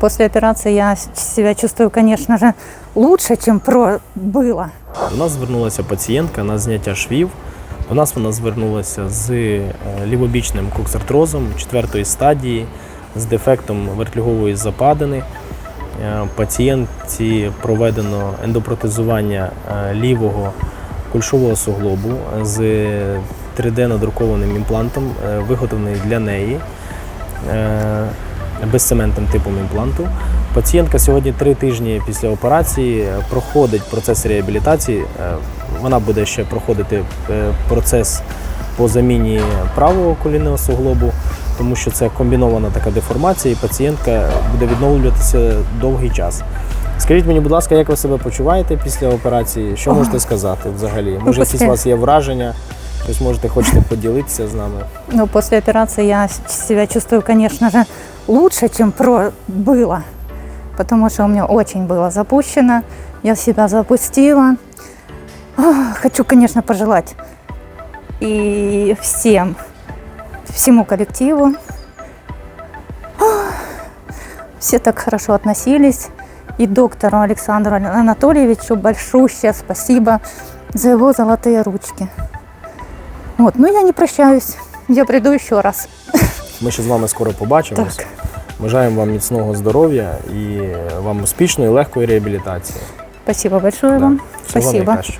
После операции я себя чувствую, конечно же, лучше, чем про было. До нас звернулася пацієнтка на зняття швів. До нас вона звернулася з е, лівобічним коксартрозом четвертої стадії, з дефектом вертлюгової западини. Е, Пацієнтці проведено ендопротезування е, лівого кульшового суглобу з 3D-надрукованим імплантом, виготовлений для неї безцементним типом імпланту. Пацієнтка сьогодні три тижні після операції е, проходить процес реабілітації. Е, Вона буде ще проходити е, процес по заміні правого колінного суглобу, тому що це комбінована така деформація, і пацієнтка буде відновлюватися довгий час. Скажіть мені, будь ласка, як ви себе почуваєте після операції? Що можете сказати взагалі? Може, якісь у вас є враження? Щось можете хочете поділитися з нами? Но после операции я себя чувствую, конечно же, лучше, чем про было. Потому что у меня очень было запущено. Я себя запустила. Ах, Хочу, конечно, пожелать и всем, всему коллективу. Ах, Все так хорошо относились. И доктору Александру Анатольевичу большущее спасибо за его золотые ручки. Вот, но я не прощаюсь. Я приду еще раз. Ми ще з вами скоро побачимось. Так. Бажаємо вам міцного здоров'я і вам успішної легкої реабілітації. Спасибо большое Да. вам. Всього Спасибо. найкращого.